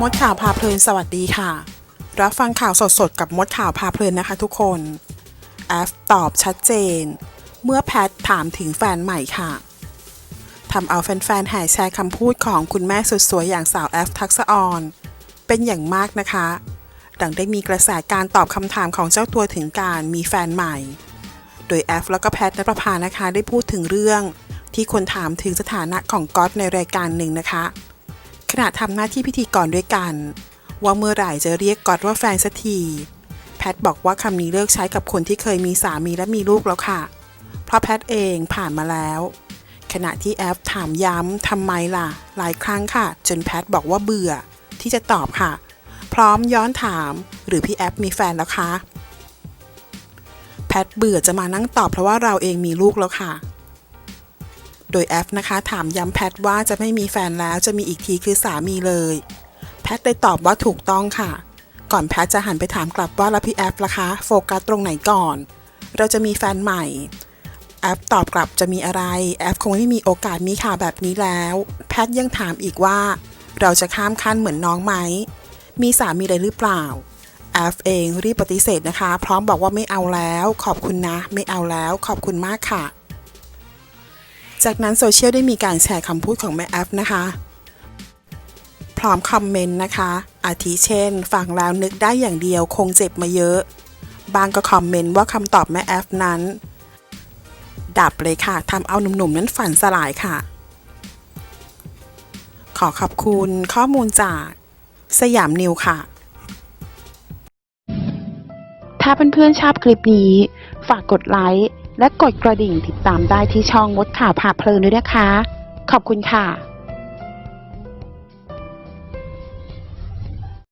มดข่าวพาเพลินสวัสดีค่ะ รับฟังข่าวสดๆ กับมดข่าวพาเพลินนะคะทุกคนแอฟตอบชัดเจน เมื่อแพทถามถึงแฟนใหม่ค่ะทำเอาแฟนๆแห่แชร์คำพูดของคุณแม่สุดสวยอย่างสาวแอฟทักษออน เป็นอย่างมากนะคะดังได้มีกระแสการตอบคำถามของเจ้าตัวถึงการมีแฟนใหม่ โดยแอฟแล้วก็แพทนประภานะคะได้พูดถึงเรื่อง ที่คนถามถึงสถานะของก๊อตในรายการหนึ่งนะคะ ขณะทำหน้าที่พิธีกรด้วยกัน ว่าเมื่อไหร่จะเรียกก๊อตว่าแฟนสักที แพทบอกว่าคำนี้เลิกใช้กับคนที่เคยมีสามีและมีลูกแล้วค่ะ เพราะแพทเองผ่านมาแล้ว ขณะที่แอฟถามย้ำทำไมล่ะ หลายครั้งค่ะ จนแพทบอกว่าเบื่อ ที่จะตอบค่ะ พร้อมย้อนถามหรือพี่แอฟมีแฟนแล้วคะแพทเบื่อจะมานั่งตอบเพราะว่าเราเองมีลูกแล้วค่ะ โดยแอฟนะคะถามย้ำแพทว่าจะไม่มีแฟนแล้วจะมีอีกทีคือสามีเลย แพทได้ตอบว่าถูกต้องค่ะ ก่อนแพทจะหันไปถามกลับว่าแล้วพี่แอฟล่ะคะโฟกัสตรงไหนก่อน เราจะมีแฟนใหม่ แอฟตอบกลับจะมีอะไร แอฟคงไม่มีโอกาสมีข่าวแบบนี้แล้ว แพทยังถามอีกว่า เราจะข้ามขั้นเหมือนน้องไหม มีสามีเลยหรือเปล่าแอฟเองรีบปฏิเสธนะคะ พร้อมบอกว่าไม่เอาแล้ว ขอบคุณนะ ไม่เอาแล้ว ขอบคุณมากค่ะ จากนั้นโซเชียลได้มีการแชร์คำพูดของแม่แอฟนะคะ พร้อมคอมเมนต์นะคะ อาทิเช่น ฟังแล้วนึกได้อย่างเดียวคงเจ็บมาเยอะ บางก็คอมเมนต์ว่าคำตอบแม่แอฟนั้น ดับเลยค่ะทำเอาหนุ่มๆนั้นฝันสลายค่ะ ขอขอบคุณข้อมูลจากสยามนิวค่ะ ถ้าเพื่อนๆชอบคลิปนี้ ฝากกดไลค์ และกดกระดิ่งติดตามได้ที่ช่องมดข่าวผ่าเพลินด้วยนะคะ ขอบคุณค่ะ